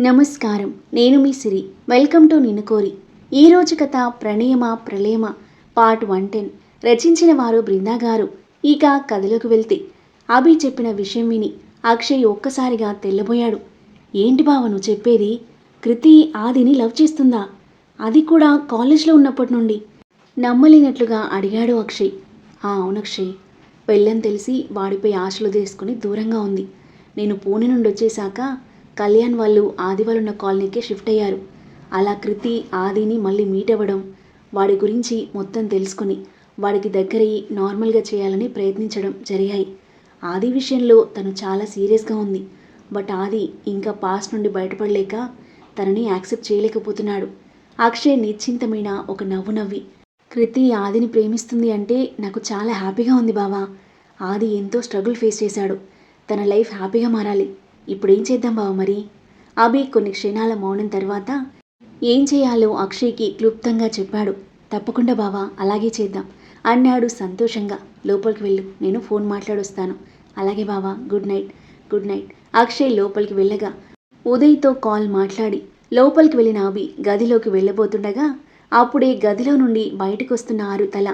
నమస్కారం. నేను మీ సిరి. Welcome to నిన్ను కోరి ఈరోజు కథ ప్రణయమ ప్రళయమ? Part one ten. రచించిన వారు బృందా గారు. ఇక కథలోకి వెళ్తే అభి చెప్పిన విషయం విని అక్షయ్ ఒక్కసారిగా తెల్లబోయాడు. ఏంటి బావ నువ్వు చెప్పేది? కృతి ఆదిని లవ్ చేస్తుందా? అది కూడా కాలేజ్లో ఉన్నప్పటి నుండి. నమ్మలేనట్లుగా అడిగాడు అక్షయ్. ఆ అవును అక్షయ్ పెళ్ళని తెలిసి వాడిపై ఆశలు తీసుకుని దూరంగా ఉంది. నేను పూణె నుండి వచ్చేసాక కళ్యాణ్ వాళ్ళు ఆది వాళ్ళున్న కాలనీకే షిఫ్ట్ అయ్యారు. అలా కృతి ఆదిని మళ్ళీ మీట్ అవ్వడం వాడి గురించి మొత్తం తెలుసుకుని వాడికి దగ్గరయ్యి నార్మల్గా చేయాలని ప్రయత్నించడం జరిగాయి. ఆది విషయంలో తను చాలా సీరియస్గా ఉంది. బట్ ఆది ఇంకా పాస్ నుండి బయటపడలేక తనని యాక్సెప్ట్ చేయలేకపోతున్నాడు. అక్షయ్ నిశ్చింతమైన ఒక నవ్వు నవ్వి కృతి ఆదిని ప్రేమిస్తుంది అంటే నాకు చాలా హ్యాపీగా ఉంది బావా. ఆది ఎంతో స్ట్రగుల్ ఫేస్ చేశాడు. తన లైఫ్ హ్యాపీగా మారాలి. ఇప్పుడు ఏం చేద్దాం బావ మరి? అభి కొన్ని క్షణాల మౌనం తర్వాత ఏం చేయాలో అక్షయ్కి క్లుప్తంగా చెప్పాడు. తప్పకుండా బావా అలాగే చేద్దాం. అన్నాడు సంతోషంగా. లోపలికి వెళ్ళు నేను ఫోన్ మాట్లాడొస్తాను. అలాగే బావా good night good night. Akshay లోపలికి వెళ్ళగా ఉదయ్తో కాల్ మాట్లాడి లోపలికి వెళ్ళిన అభి గదిలోకి వెళ్ళబోతుండగా అప్పుడే గదిలో నుండి బయటకు వస్తున్న ఆరు తల.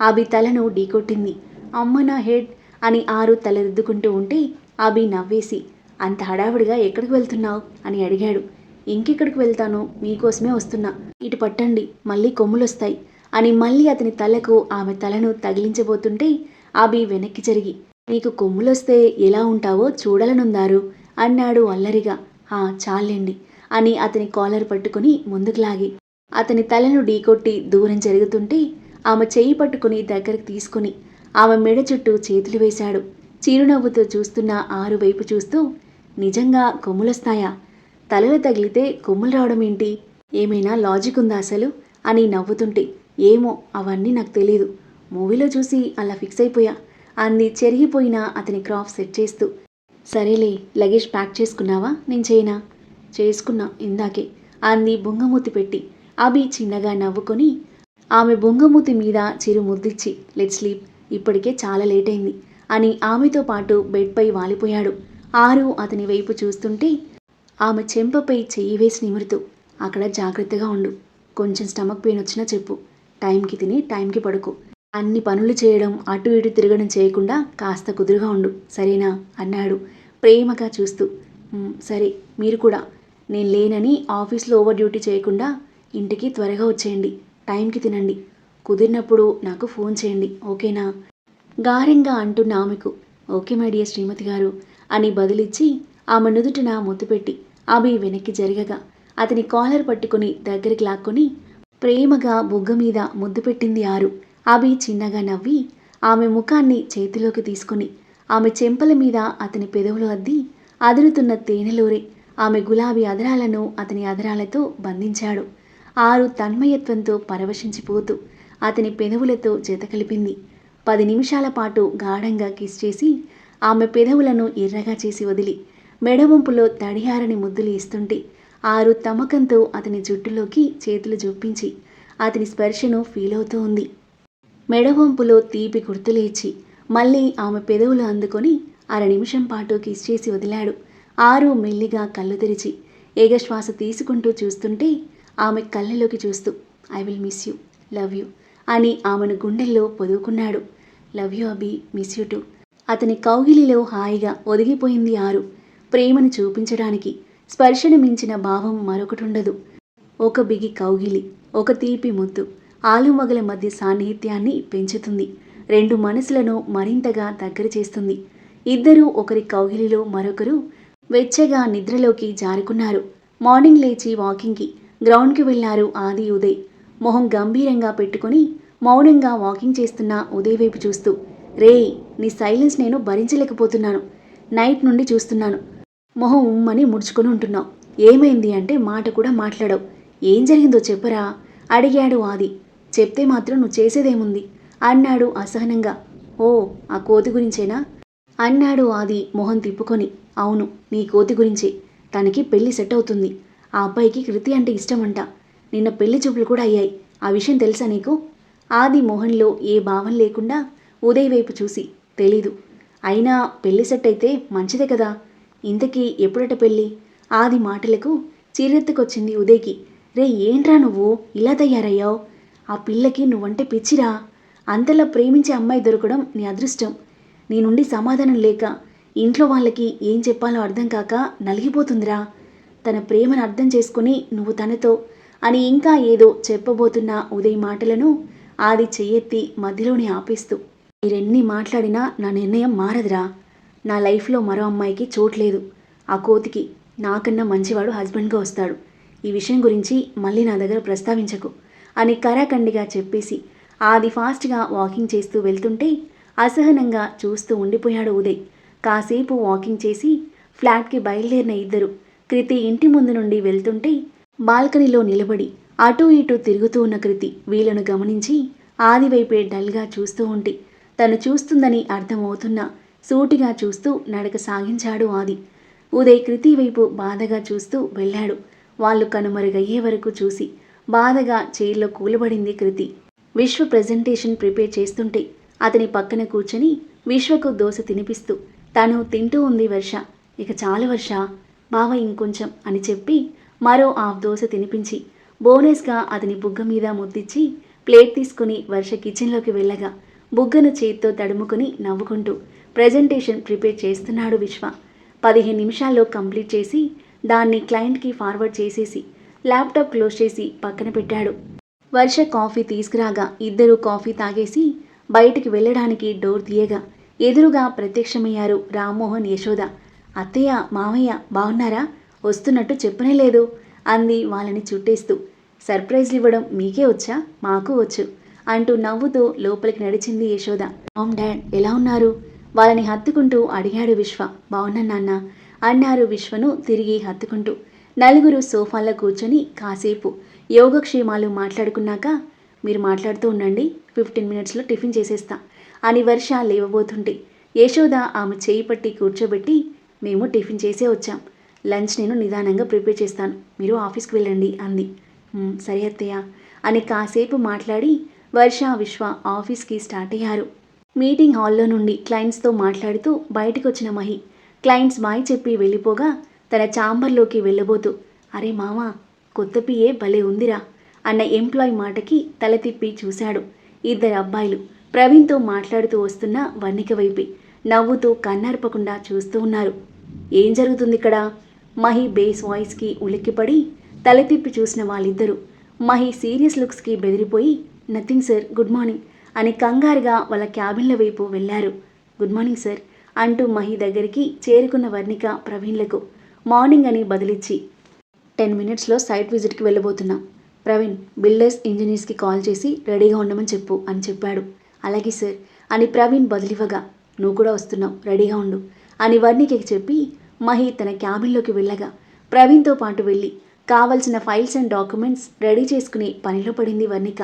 అభి తలను ఢీకొట్టింది. అమ్మ నా హెడ్ అని ఆరు తలదిద్దుకుంటూ ఉంటే అభి నవ్వేసి అంత హడావిడిగా ఎక్కడికి వెళ్తున్నావు? అని అడిగాడు. ఇంకెక్కడికి వెళ్తాను మీకోసమే వస్తున్నా. ఇటు పట్టండి మళ్ళీ కొమ్ములొస్తాయి అని మళ్ళీ అతని తలకు ఆమె తలను తగిలించబోతుంటే అభి వెనక్కి జరిగి నీకు కొమ్ములొస్తే ఎలా ఉంటావో చూడాలనుందారు? అన్నాడు అల్లరిగా. ఆ చాలండి అని అతని కాలర్ పట్టుకుని ముందుకు లాగి అతని తలను ఢీకొట్టి దూరం జరుగుతుంటే ఆమె చేయి పట్టుకుని దగ్గరకు తీసుకుని ఆమె మెడ చుట్టూ చేతులు వేశాడు. చిరునవ్వుతో చూస్తున్న ఆరు వైపు చూస్తూ నిజంగా కొమ్ములొస్తాయా? తలలు తగిలితే కొమ్ములు రావడం ఏంటి? ఏమైనా లాజిక్ ఉందా అసలు? అని నవ్వుతుంటే ఏమో అవన్నీ నాకు తెలీదు. మూవీలో చూసి అలా ఫిక్స్ అయిపోయా. అంది చెరిగిపోయిన అతని క్రాఫ్ సెట్ చేస్తూ. సరేలే లగేజ్ ప్యాక్ చేసుకున్నావా? నేను చేయనా? చేసుకున్నా ఇందాకే. అంది బొంగమూతి పెట్టి. అభి చిన్నగా నవ్వుకొని ఆమె బొంగమూతి మీద చిరు ముద్దిచ్చి లెట్ స్లీప్ ఇప్పటికే చాలా లేట్ అయింది అని ఆమెతో పాటు బెడ్పై వాలిపోయాడు. ఆరు అతని వైపు చూస్తుంటే ఆమె చెంపపై చెయ్యి వేసి నిమురుతూ అక్కడ జాగ్రత్తగా ఉండు. కొంచెం స్టమక్ పెయిన్ వచ్చినా చెప్పు. టైంకి తిని టైంకి పడుకో. అన్ని పనులు చేయడం అటు ఇటు తిరగడం చేయకుండా కాస్త కుదురుగా ఉండు. సరేనా? అన్నాడు ప్రేమగా చూస్తూ. సరే మీరు కూడా. నేను లేనని ఆఫీస్లో ఓవర్ డ్యూటీ చేయకుండా ఇంటికి త్వరగా వచ్చేయండి. టైంకి తినండి. కుదిరినప్పుడు నాకు ఫోన్ చేయండి. ఓకేనా? గారంగా అంటున్న ఆమెకు ఓకే మై డియర్ శ్రీమతి గారు. అని బదులిచ్చి ఆమె నుదుటిన ముద్దు పెట్టి అభి వెనక్కి జరగగా. అతని కాలర్ పట్టుకుని దగ్గరికి లాక్కొని ప్రేమగా బుగ్గ మీద ముద్దు పెట్టింది ఆరు. అభి చిన్నగా నవ్వి ఆమె ముఖాన్ని చేతిలోకి తీసుకుని ఆమె చెంపల మీద అతని పెదవులు అద్ది అదురుతున్న తేనెలోరే ఆమె గులాబీ అదరాలను అతని అదరాలతో బంధించాడు. ఆరు తన్మయత్వంతో పరవశించిపోతూ అతని పెదవులతో జత కలిపింది. పది నిమిషాల పాటు గాఢంగా కిస్ చేసి ఆమె పెదవులను ఎర్రగా చేసి వదిలి మెడవంపులో తడిహారని ముద్దులు ఇస్తుంటే ఆరు తమకంతో అతని జుట్టులోకి చేతులు చూపించి అతని స్పర్శను ఫీల్ అవుతూ ఉంది. మెడవంపులో తీపి గుర్తులేచి మళ్ళీ ఆమె పెదవులు అందుకొని అర నిమిషం పాటు కిస్ చేసి వదిలాడు. ఆరు మెల్లిగా కళ్ళు తెరిచి ఏగశ్వాస తీసుకుంటూ చూస్తుంటే ఆమె కళ్ళలోకి చూస్తూ I will miss you love you అని ఆమెను గుండెల్లో పొదువుకున్నాడు love you Abhi miss you too అతని కౌగిలిలో హాయిగా ఒదిగిపోయింది ఆరు. ప్రేమను చూపించడానికి స్పర్శను మించిన భావం మరొకటుండదు. ఒక బిగి కౌగిలి ఒక తీపి ముద్దు ఆలుమగల మధ్య సాన్నిహిత్యాన్ని పెంచుతుంది. రెండు మనసులను మరింతగా దగ్గర చేస్తుంది. ఇద్దరూ ఒకరి కౌగిలిలో మరొకరు వెచ్చగా నిద్రలోకి జారుకున్నారు. మార్నింగ్ లేచి వాకింగ్కి గ్రౌండ్కి వెళ్ళారు ఆది ఉదయ్. మొహం గంభీరంగా పెట్టుకొని మౌనంగా వాకింగ్ చేస్తున్న ఉదయ్ వైపు చూస్తూ రేయ్ నీ సైలెన్స్ నేను భరించలేకపోతున్నాను. నైట్ నుండి చూస్తున్నాను. మొహం ఉమ్మని ముడుచుకొని ఉంటున్నావు. ఏమైంది అంటే మాట కూడా మాట్లాడవు. ఏం జరిగిందో చెప్పరా? అడిగాడు ఆది. చెప్తే మాత్రం నువ్వు చేసేదేముంది? అన్నాడు అసహనంగా. ఓ ఆ కోతి గురించేనా? అన్నాడు ఆది మొహం తిప్పుకొని. అవును నీ కోతి గురించే. తనకి పెళ్ళి సెట్ అవుతుంది. ఆ అబ్బాయికి కృతి అంటే ఇష్టమంట. నిన్న పెళ్ళి చూపులు కూడా అయ్యాయి. ఆ విషయం తెలుసా నీకు? ఆది మొహంలో ఏ భావం లేకుండా ఉదయ్ వైపు చూసి తెలీదు. అయినా పెళ్ళి సెట్ అయితే మంచిదే కదా. ఇంతకీ ఎప్పుడట పెళ్ళి ఆది మాటలకు చీరెత్తుకొచ్చింది ఉదయ్కి. రే ఏంట్రా నువ్వు? ఇలా తయారయ్యావు? ఆ పిల్లకి నువ్వంటే పిచ్చిరా? అంతలా ప్రేమించే అమ్మాయి దొరకడం నీ అదృష్టం. నీ నుండి సమాధానం లేక ఇంట్లో వాళ్ళకి ఏం చెప్పాలో అర్థం కాక నలిగిపోతుందిరా. తన ప్రేమను అర్థం చేసుకుని నువ్వు తనతో అని ఇంకా ఏదో చెప్పబోతున్న ఉదయ్ మాటలను ఆది చెయ్యెత్తి మధ్యలోనే ఆపేస్తూ మీరెన్ని మాట్లాడినా నా నిర్ణయం మారదురా. నా లైఫ్లో మరో అమ్మాయికి చోట్లేదు. ఆ కోతికి నాకన్నా మంచివాడు హస్బెండ్గా వస్తాడు. ఈ విషయం గురించి మళ్ళీ నా దగ్గర ప్రస్తావించకు. అని కరాఖండిగా చెప్పేసి ఆది ఫాస్ట్గా వాకింగ్ చేస్తూ వెళ్తుంటే అసహనంగా చూస్తూ ఉండిపోయాడు ఉదయ్. కాసేపు వాకింగ్ చేసి ఫ్లాట్కి బయలుదేరిన ఇద్దరు కృతి ఇంటి ముందు నుండి వెళ్తుంటే బాల్కనీలో నిలబడి అటూ ఇటూ తిరుగుతూ ఉన్న కృతి వీళ్ళను గమనించి ఆది వైపే డల్గా చూస్తూ ఉంటే తను చూస్తుందని అర్థమవుతున్నా సూటిగా చూస్తూ నడక సాగించాడు ఆది. ఉదయ్ కృతి వైపు బాధగా చూస్తూ వెళ్ళాడు. వాళ్ళు కనుమరుగయ్యే వరకు చూసి బాధగా చైర్లో కూలబడింది కృతి. విశ్వ ప్రజెంటేషన్ ప్రిపేర్ చేస్తుంటే అతని పక్కన కూర్చొని విశ్వకు దోశ తినిపిస్తూ తను తింటూ ఉంది వర్ష. ఇక చాలు వర్ష బావ ఇంకొంచెం అని చెప్పి మరో ఆ దోశ తినిపించి బోనస్గా అతని బుగ్గ మీద ముద్దిచ్చి ప్లేట్ తీసుకుని వర్ష కిచెన్లోకి వెళ్ళగా బుగ్గను చేత్తో తడుముకుని నవ్వుకుంటూ ప్రజెంటేషన్ ప్రిపేర్ చేస్తున్నాడు విశ్వ. పదిహేను నిమిషాల్లో కంప్లీట్ చేసి దాన్ని క్లయింట్కి ఫార్వర్డ్ చేసేసి ల్యాప్టాప్ క్లోజ్ చేసి పక్కన పెట్టాడు. వర్ష కాఫీ తీసుకురాగా ఇద్దరూ కాఫీ తాగేసి బయటికి వెళ్ళడానికి డోర్ తీయగా ఎదురుగా ప్రత్యక్షమయ్యారు రామ్మోహన్ యశోద. అత్తయ్య మామయ్య బాగున్నారా వస్తున్నట్టు చెప్పనే లేదు అంది వాళ్ళని చుట్టేస్తూ. సర్ప్రైజ్లు ఇవ్వడం మీకే వచ్చా? మాకు వచ్చు. అంటూ నవ్వుతూ లోపలికి నడిచింది యశోద. మామ్ డాడ్ ఎలా ఉన్నారు? వాళ్ళని హత్తుకుంటూ అడిగాడు విశ్వ. బాగున్నా నాన్న అన్నారు విశ్వను తిరిగి హత్తుకుంటూ. నలుగురు సోఫాల్లో కూర్చొని కాసేపు యోగక్షేమాలు మాట్లాడుకున్నాక మీరు మాట్లాడుతూ ఉండండి ఫిఫ్టీన్ మినిట్స్లో టిఫిన్ చేసేస్తా అని వర్ష లేవబోతుంటే యశోద ఆమె చేయి పట్టి కూర్చోబెట్టి మేము టిఫిన్ చేసే వచ్చాం. లంచ్ నేను నిదానంగా ప్రిపేర్ చేస్తాను. మీరు ఆఫీస్కి వెళ్ళండి అంది. సరే అత్తయ్య అని కాసేపు మాట్లాడి వర్ష విశ్వ ఆఫీస్కి స్టార్ట్ అయ్యారు. మీటింగ్ హాల్లో నుండి క్లయింట్స్తో మాట్లాడుతూ బయటకు వచ్చిన మహి క్లయింట్స్ బాయ్ చెప్పి వెళ్ళిపోగా తన ఛాంబర్లోకి వెళ్ళబోతూ అరే మామ కొత్త పియే భలే ఉందిరా అన్న ఎంప్లాయ్ మాటకి తల తిప్పి చూశాడు ఇద్దరు అబ్బాయిలు. ప్రవీణ్తో మాట్లాడుతూ వస్తున్న వన్నిక వైపే నవ్వుతూ కన్నర్పకుండా చూస్తూ ఉన్నారు. ఏం జరుగుతుంది ఇక్కడ? మహి బేస్ వాయిస్కి ఉలిక్కిపడి తల తిప్పి చూసిన వాళ్ళిద్దరూ. మహి సీరియస్ లుక్స్కి బెదిరిపోయి నథింగ్ సార్. గుడ్ మార్నింగ్ అని కంగారుగా వాళ్ళ క్యాబిన్ల వైపు వెళ్ళారు. గుడ్ మార్నింగ్ సార్ అంటూ మహి దగ్గరికి చేరుకున్న వర్ణిక ప్రవీణ్లకు మార్నింగ్ అని బదిలిచ్చి టెన్ మినిట్స్లో సైట్ విజిట్కి వెళ్ళబోతున్నాం. ప్రవీణ్ బిల్డర్స్ ఇంజనీర్స్కి కాల్ చేసి రెడీగా ఉండమని చెప్పు అని చెప్పాడు. అలాగే సార్ అని ప్రవీణ్ బదిలివ్వగా నువ్వు కూడా వస్తున్నావు రెడీగా ఉండు అని వర్ణికకి చెప్పి మహి తన క్యాబిన్లోకి వెళ్ళగా ప్రవీణ్తో పాటు వెళ్ళి కావలసిన ఫైల్స్ అండ్ డాక్యుమెంట్స్ రెడీ చేసుకుని పనిలో పడింది వర్ణిక.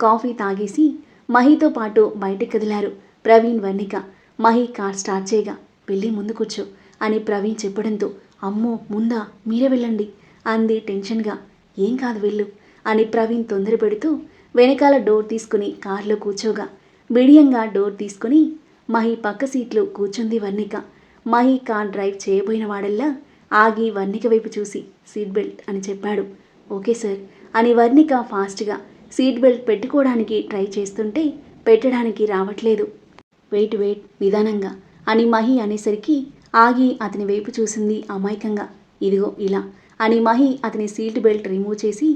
కాఫీ తాగేసి మహితో పాటు బయటికి కదిలారు. ప్రవీణ్ వర్ణిక మహి కార్ స్టార్ట్ చేయగా వెళ్ళి ముందు కూర్చో అని ప్రవీణ్ చెప్పడంతో అమ్మో ముందా మీరే వెళ్ళండి అంది టెన్షన్గా. ఏం కాదు వెళ్ళు అని ప్రవీణ్ తొందర పెడుతూ వెనకాల డోర్ తీసుకుని కారులో కూర్చోగా. బిడియంగా డోర్ తీసుకుని మహి పక్క సీట్లో కూర్చుంది వర్ణిక. మహి కార్ డ్రైవ్ చేయబోయిన వాడల్లా ఆగి వర్ణిక వైపు చూసి సీట్ బెల్ట్ అని చెప్పాడు. ఓకే సార్ అని వర్ణిక ఫాస్ట్గా సీట్ బెల్ట్ పెట్టుకోవడానికి ట్రై చేస్తుంటే పెట్టడానికి రావట్లేదు. వెయిట్ వెయిట్ నిదానంగా అని మహి అనేసరికి ఆగి అతని వైపు చూసింది అమాయకంగా. ఇదిగో ఇలా అని మహి అతని సీట్ బెల్ట్ రిమూవ్ చేసి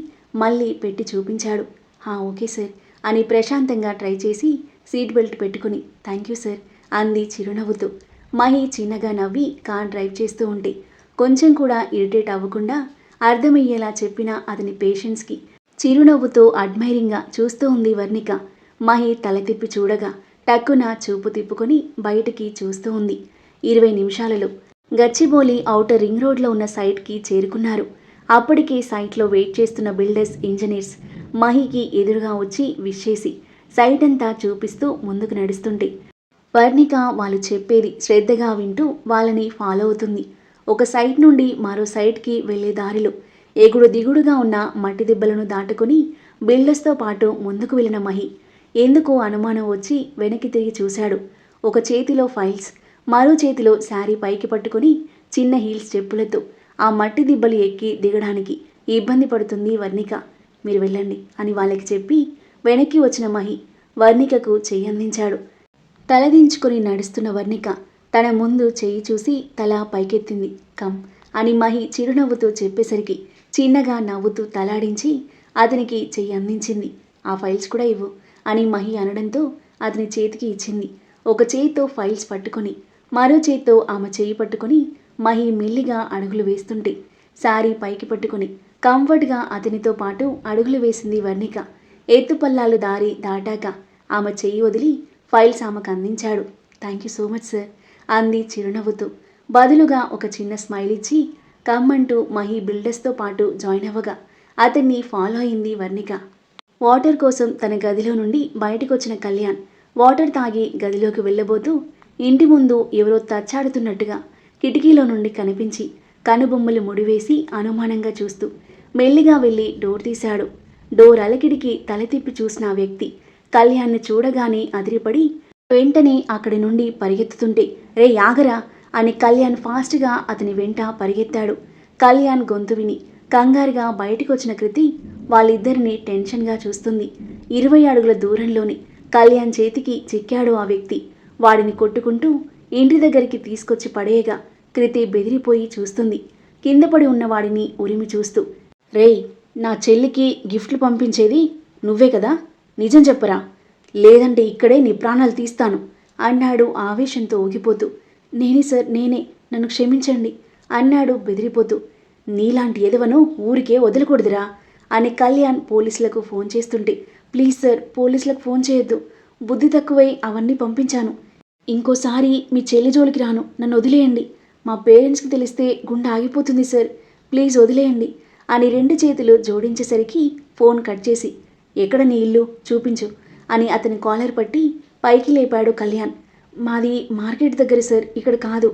మళ్ళీ పెట్టి చూపించాడు. హా ఓకే సార్ అని ప్రశాంతంగా ట్రై చేసి సీట్ బెల్ట్ పెట్టుకుని థ్యాంక్ యూ సార్ అంది చిరునవ్వుతూ. మహి చిన్నగా నవ్వి కార్ డ్రైవ్ చేస్తూ ఉంటే కొంచెం కూడా ఇరిటేట్ అవ్వకుండా అర్థమయ్యేలా చెప్పిన అతని పేషెంట్స్కి చిరునవ్వుతో అడ్మైరింగ్గా చూస్తూ ఉంది వర్ణిక. మహి తల తిప్పి చూడగా టక్కున చూపు తిప్పుకొని బయటికి చూస్తూ ఉంది. ఇరవై నిమిషాలలో గచ్చిబోలి ఔటర్ రింగ్ రోడ్లో ఉన్న సైట్కి చేరుకున్నారు. అప్పటికే సైట్లో వెయిట్ చేస్తున్న బిల్డర్స్ ఇంజనీర్స్ మహికి ఎదురుగా వచ్చి విషేసి సైట్ అంతా చూపిస్తూ ముందుకు నడుస్తుంటే వర్ణిక వాళ్ళు చెప్పేది శ్రద్ధగా వింటూ వాళ్ళని ఫాలో అవుతుంది. ఒక సైట్ నుండి మరో సైట్కి వెళ్ళే దారిలో ఎగుడు దిగుడుగా ఉన్న మట్టి దిబ్బలను దాటుకుని బిల్డర్స్తో పాటు ముందుకు వెళ్ళిన మహి ఎందుకో అనుమానం వచ్చి వెనక్కి తిరిగి చూశాడు. ఒక చేతిలో ఫైల్స్ మరో చేతిలో శారీ పైకి పట్టుకుని చిన్న హీల్స్ చెప్పులతో ఆ మట్టి దిబ్బలు ఎక్కి దిగడానికి ఇబ్బంది పడుతుంది వర్ణిక. మీరు వెళ్ళండి అని వాళ్ళకి చెప్పి వెనక్కి వచ్చిన మహి వర్ణికకు చెయ్యి అందించాడు. నడుస్తున్న వర్ణిక తన ముందు చెయ్యి చూసి తల పైకెత్తింది. కమ్ అని మహి చిరునవ్వుతో చెప్పేసరికి చిన్నగా నవ్వుతూ తలాడించి అతనికి చెయ్యి అందించింది. ఆ ఫైల్స్ కూడా ఇవ్వు అని మహి అనడంతో అతని చేతికి ఇచ్చింది. ఒక చేయితో ఫైల్స్ పట్టుకొని మరో చేత్తో ఆమె చేయి పట్టుకొని మహి మెల్లిగా అడుగులు వేస్తుంటే శారీ పైకి పట్టుకుని కంఫర్ట్గా అతనితో పాటు అడుగులు వేసింది వర్ణిక. ఎత్తుపల్లాలు దారి దాటాక ఆమె చెయ్యి వదిలి ఫైల్స్ ఆమెకు అందించాడు. Thank you so much sir అంది చిరునవ్వుతూ. బదులుగా ఒక చిన్న స్మైల్ ఇచ్చి కమ్మంటూ మహి బిల్డర్స్తో పాటు జాయిన్ అవ్వగా అతన్ని ఫాలో అయింది వర్ణిక. వాటర్ కోసం తన గదిలో నుండి బయటకు వచ్చిన కళ్యాణ్ వాటర్ తాగి గదిలోకి వెళ్ళబోతూ ఇంటి ముందు ఎవరో తచ్చాడుతున్నట్టుగా కిటికీలో నుండి కనిపించి కనుబొమ్మలు ముడివేసి అనుమానంగా చూస్తూ మెల్లిగా వెళ్ళి డోర్ తీశాడు. డోర్ అలకిడికి తల తిప్పి చూసిన ఆ వ్యక్తి కళ్యాణ్ని చూడగానే అదిరిపడి వెంటనే అక్కడి నుండి పరిగెత్తుతుంటే రే యాగరా అని కళ్యాణ్ ఫాస్ట్గా అతని వెంట పరిగెత్తాడు. కళ్యాణ్ గొంతు విని కంగారుగా బయటికి వచ్చిన కృతి వాళ్ళిద్దరిని టెన్షన్గా చూస్తుంది. ఇరవై అడుగుల దూరంలోని కళ్యాణ్ చేతికి చిక్కాడు ఆ వ్యక్తి. వాడిని కొట్టుకుంటూ ఇంటి దగ్గరికి తీసుకొచ్చి పడేయగా కృతి బెదిరిపోయి చూస్తుంది. కింద పడి ఉన్న వాడిని ఉరిమి చూస్తూ రేయ్ నా చెల్లికి గిఫ్ట్లు పంపించేది నువ్వే కదా? నిజం చెప్పరా? లేదంటే ఇక్కడే నీ ప్రాణాలు తీస్తాను అన్నాడు ఆవేశంతో ఊగిపోతూ. నేనే సార్ నేనే. నన్ను క్షమించండి. అన్నాడు బెదిరిపోతూ. నీలాంటి ఎదవను ఊరికే వదలకూడదురా అని కళ్యాణ్ పోలీసులకు ఫోన్ చేస్తుంటే ప్లీజ్ సార్ పోలీసులకు ఫోన్ చేయొద్దు. బుద్ధి తక్కువై అవన్నీ పంపించాను. ఇంకోసారి మీ చెల్లి జోలికి రాను. నన్ను వదిలేయండి. మా పేరెంట్స్కి తెలిస్తే గుండె ఆగిపోతుంది సార్. ప్లీజ్ వదిలేయండి అని రెండు చేతులు జోడించేసరికి ఫోన్ కట్ చేసి ఎక్కడ నీ ఇల్లు? చూపించు అని అతని కాలర్ పట్టి పైకి లేపాడు కళ్యాణ్. మాది మార్కెట్ దగ్గర సార్. ఇక్కడ కాదు.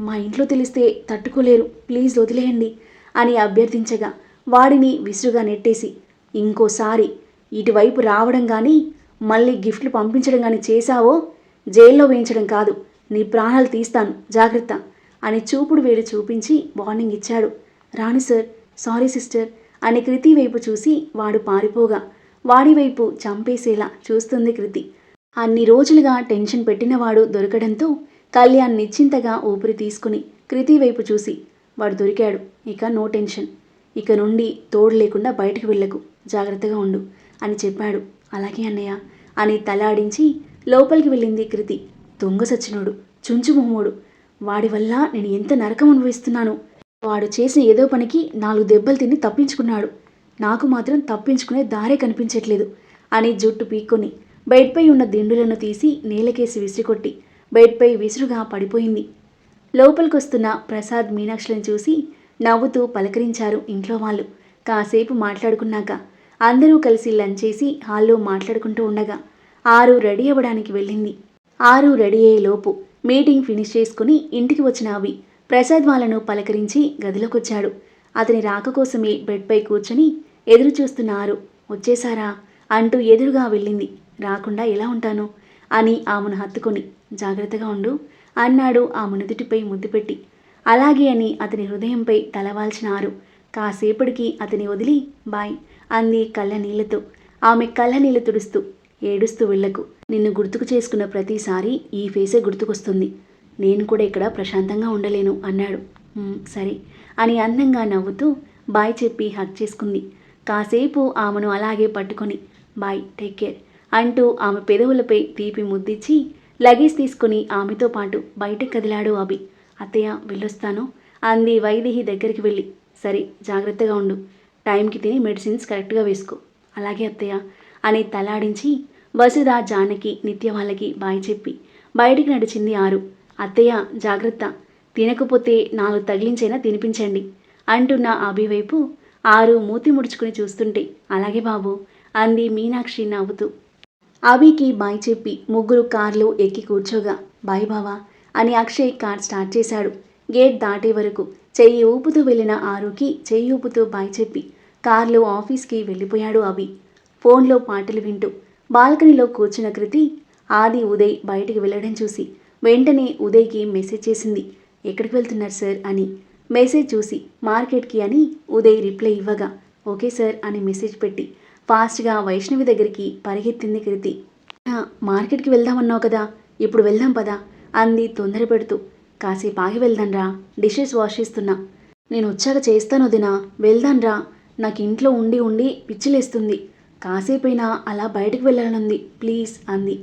మా ఇంట్లో తెలిస్తే తట్టుకోలేరు. ప్లీజ్ వదిలేయండి అని అభ్యర్థించగా వాడిని విసురుగా నెట్టేసి ఇంకోసారి ఇటువైపు రావడం కానీ మళ్ళీ గిఫ్ట్లు పంపించడం కానీ చేశావో జైల్లో వేయించడం కాదు. నీ ప్రాణాలు తీస్తాను. జాగ్రత్త అని చూపుడు వేలు చూపించి వార్నింగ్ ఇచ్చాడు. రాను సార్. సారీ సిస్టర్ అని కృతి వైపు చూసి వాడు పారిపోగా వాడి వైపు చంపేసేలా చూస్తుంది కృతి. అన్ని రోజులుగా టెన్షన్ పెట్టినవాడు దొరకడంతో కళ్యాణ్ నిశ్చింతగా ఊపిరి తీసుకుని కృతి వైపు చూసి వాడు దొరికాడు. ఇక నో టెన్షన్. ఇక నుండి తోడు లేకుండా బయటకు వెళ్ళకు. జాగ్రత్తగా ఉండు అని చెప్పాడు. అలాగే అన్నయ్య అని తలాడించి లోపలికి వెళ్ళింది కృతి. దొంగ సచ్చినోడు. చుంచుమొహమోడు వాడి వల్ల నేను ఎంత నరకం అనుభవిస్తున్నాను? వాడు చేసిన ఏదో పనికి నాలుగు దెబ్బలు తిని తప్పించుకున్నాడు. నాకు మాత్రం తప్పించుకునే దారే కనిపించట్లేదు అని జుట్టు పీక్కొని బెడ్పై ఉన్న దిండులను తీసి నేలకేసి విసిరికొట్టి బెడ్పై విసురుగా పడిపోయింది. లోపలికొస్తున్న ప్రసాద్ మీనాక్షిని చూసి నవ్వుతూ పలకరించారు ఇంట్లో వాళ్ళు. కాసేపు మాట్లాడుకున్నాక అందరూ కలిసి లంచ్ చేసి హాల్లో మాట్లాడుకుంటూ ఉండగా ఆరు రెడీ అవ్వడానికి వెళ్ళింది. ఆరు రెడీ అయ్యే లోపు మీటింగ్ ఫినిష్ చేసుకుని ఇంటికి వచ్చిన అవి ప్రసాద్ వాళ్ళను పలకరించి గదిలోకొచ్చాడు. అతని రాక కోసమే బెడ్పై కూర్చొని ఎదురు చూస్తున్న ఆరు వచ్చేసారా అంటూ ఎదురుగా వెళ్ళింది. రాకుండా ఎలా ఉంటాను? అని ఆమెను హత్తుకొని జాగ్రత్తగా ఉండు అన్నాడు ఆమె నుదుటిపై ముద్దు పెట్టి. అలాగే అని అతని హృదయంపై తలవాల్చినారు కాసేపటికి అతని వదిలి బాయ్ అంది కళ్ళ నీళ్ళతో ఆమె కళ్ళ నీళ్ళు తుడుస్తూ ఏడుస్తూ వెళ్ళకు నిన్ను గుర్తుకు చేసుకున్న ప్రతిసారి ఈ ఫేసే గుర్తుకొస్తుంది. నేను కూడా ఇక్కడ ప్రశాంతంగా ఉండలేను అన్నాడు. సరే అని అందంగా నవ్వుతూ బాయ్ చెప్పి హక్ చేసుకుంది. కాసేపు ఆమెను అలాగే పట్టుకొని బాయ్ టేక్ కేర్ అంటూ ఆమె పెదవులపై తీపి ముద్దిచ్చి లగేజ్ తీసుకుని ఆమెతో పాటు బయటకు కదిలాడు అభి. అత్తయ్య వెళ్ళొస్తాను. అంది వైదేహి దగ్గరికి వెళ్ళి. సరే జాగ్రత్తగా ఉండు. టైంకి తిని మెడిసిన్స్ కరెక్ట్గా వేసుకో. అలాగే అత్తయ్య అని తలాడించి వసుధ జానకి నిత్య వాళ్ళకి బాయ్ చెప్పి బయటికి నడిచింది ఆరు. అత్తయ్య జాగ్రత్త. తినకపోతే నాలుగు తగిలించైనా తినిపించండి అంటున్న అభివైపు ఆరు మూతి ముడుచుకుని చూస్తుంటే అలాగే బాబు అంది మీనాక్షి నవ్వుతూ. అభికి బాయ్ చెప్పి ముగ్గురు కార్లు ఎక్కి కూర్చోగా. బాయ్ బావా అని అక్షయ్ కార్ స్టార్ట్ చేశాడు. గేట్ దాటే వరకు చెయ్యి ఊపుతూ వెళ్ళిన ఆరుకి చెయ్యి ఊపుతూ బాయ్ చెప్పి కార్లో ఆఫీస్కి వెళ్ళిపోయాడు అభి. ఫోన్లో పాటలు వింటూ బాల్కనీలో కూర్చున్న కృతి ఆది ఉదయ్ బయటికి వెళ్ళడం చూసి వెంటనే ఉదయ్కి మెసేజ్ చేసింది. ఎక్కడికి వెళ్తున్నారు సార్? అని. మెసేజ్ చూసి మార్కెట్కి అని ఉదయ్ రిప్లై ఇవ్వగా ఓకే సార్ అని మెసేజ్ పెట్టి ఫాస్ట్గా వైష్ణవి దగ్గరికి పరిగెత్తింది కృతి మార్కెట్కి వెళ్దామన్నావు కదా ఇప్పుడు వెళ్దాం పదా అంది తొందర పెడుతూ. కాసేపు ఆగి వెళ్దాన్రా డిషెస్ వాష్ చేస్తున్నా. నేను వచ్చాక చేస్తాను వదినా వెళ్దాన్రా. నాకు ఇంట్లో ఉండి ఉండి పిచ్చిలేస్తుంది. కాసేపైనా అలా బయటకు వెళ్ళాలనుంది ప్లీజ్ అంది.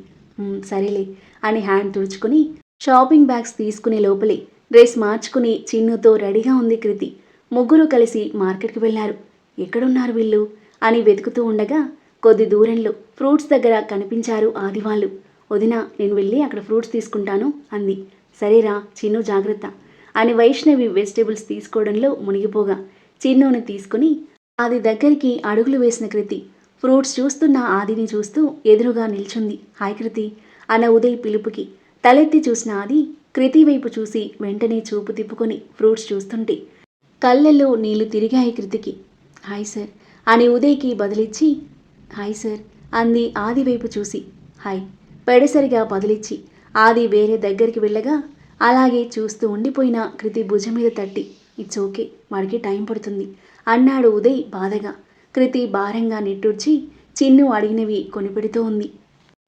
సరేలే అని హ్యాండ్ తుడుచుకుని షాపింగ్ బ్యాగ్స్ తీసుకునే లోపలే డ్రెస్ మార్చుకుని చిన్నుతో రెడీగా ఉంది కృతి ముగ్గురు కలిసి మార్కెట్కి వెళ్ళారు. ఎక్కడున్నారు వీళ్ళు? అని వెతుకుతూ ఉండగా కొద్ది దూరంలో ఫ్రూట్స్ దగ్గర కనిపించారు ఆదివాళ్ళు. వదిన నేను వెళ్ళి అక్కడ ఫ్రూట్స్ తీసుకుంటాను అంది. సరేరా చిన్ను జాగ్రత్త అని వైష్ణవి వెజిటేబుల్స్ తీసుకోవడంలో మునిగిపోగా చిన్నుని తీసుకుని ఆది దగ్గరికి అడుగులు వేసిన కృతి ఫ్రూట్స్ చూస్తున్న ఆదిని చూస్తూ ఎదురుగా నిల్చుంది. హాయ్ కృతి అన్న ఉదయ్ పిలుపుకి తలెత్తి చూసిన ఆది కృతి వైపు చూసి వెంటనే చూపు తిప్పుకొని ఫ్రూట్స్ చూస్తుంటే కళ్ళల్లో నీళ్ళు తిరిగాయి కృతికి. హాయ్ సార్ అని ఉదయ్కి బదిలిచ్చి హాయ్ సార్ అంది ఆది వైపు చూసి. హాయ్ పెడసరిగా బదిలిచ్చి ఆది వేరే దగ్గరికి వెళ్ళగా అలాగే చూస్తూ ఉండిపోయిన కృతి భుజం మీద తట్టి ఇట్స్ ఓకే వాడికి టైం పడుతుంది అన్నాడు ఉదయ్ బాధగా. కృతి భారంగా నిట్టూర్చి చిన్ను అడిగినవి కొనిపెడుతూ ఉంది.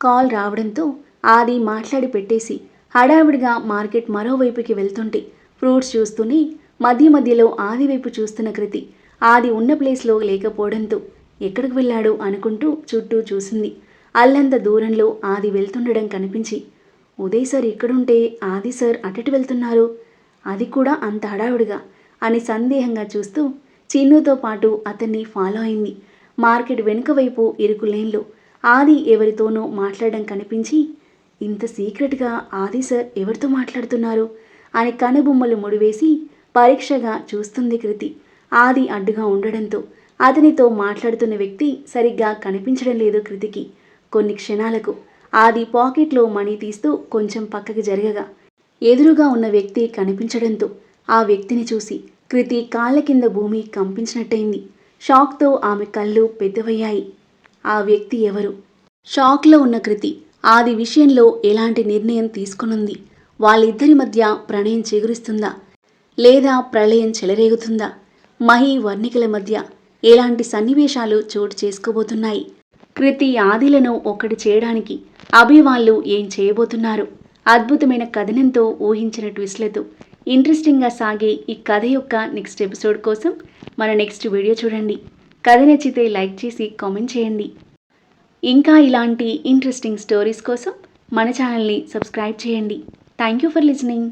కాల్ రావడంతో ఆది మాట్లాడి పెట్టేసి హడావిడిగా మార్కెట్ మరోవైపుకి వెళ్తుంటే ఫ్రూట్స్ చూస్తూనే మధ్య మధ్యలో ఆది వైపు చూస్తున్న కృతి ఆది ఉన్న ప్లేస్లో లేకపోవడంతో ఎక్కడికి వెళ్ళాడు అనుకుంటూ చుట్టూ చూసింది. అల్లంత దూరంలో ఆది వెళ్తుండడం కనిపించి ఉదయ్ సార్ ఇక్కడుంటే ఆది సార్ అటటి వెళ్తున్నారు? అది కూడా అంత హడావుడిగా అని సందేహంగా చూస్తూ చిన్నుతో పాటు అతన్ని ఫాలో అయింది. మార్కెట్ వెనుక వైపు ఇరుకు లేన్లో. ఆది ఎవరితోనో మాట్లాడడం కనిపించి ఇంత సీక్రెట్గా ఆది సార్ ఎవరితో మాట్లాడుతున్నారు? అని కనుబొమ్మలు ముడివేసి పరీక్షగా చూస్తుంది కృతి. ఆది అడ్డుగా ఉండడంతో అతనితో మాట్లాడుతున్న వ్యక్తి సరిగ్గా కనిపించడం లేదు కృతికి. కొన్ని క్షణాలకు ఆది పాకెట్లో మనీ తీస్తూ కొంచెం పక్కకి జరగగా ఎదురుగా ఉన్న వ్యక్తి కనిపించడంతో ఆ వ్యక్తిని చూసి కృతి కాళ్ళ కింద భూమి కంపించినట్టయింది. షాక్తో ఆమె కళ్ళు పెద్దవయ్యాయి. ఆ వ్యక్తి ఎవరు? షాక్లో ఉన్న కృతి ఆది విషయంలో ఎలాంటి నిర్ణయం తీసుకునుంది? వాళ్ళిద్దరి మధ్య ప్రణయం చిగురిస్తుందా లేదా ప్రళయం చెలరేగుతుందా? మహి వర్ణికల మధ్య ఎలాంటి సన్నివేశాలు చోటు చేసుకోబోతున్నాయి? కృతి ఆదిలను ఒకటి చేయడానికి అభి వాళ్ళు ఏం చేయబోతున్నారు? అద్భుతమైన కథనంతో ఊహించిన ట్విస్ట్లతో ఇంట్రెస్టింగ్గా సాగే ఈ కథ యొక్క నెక్స్ట్ ఎపిసోడ్ కోసం మన నెక్స్ట్ వీడియో చూడండి. కథ నచ్చితే లైక్ చేసి కామెంట్ చేయండి. ఇంకా ఇలాంటి ఇంట్రెస్టింగ్ స్టోరీస్ కోసం మన ఛానల్ని సబ్స్క్రైబ్ చేయండి. Thank you for listening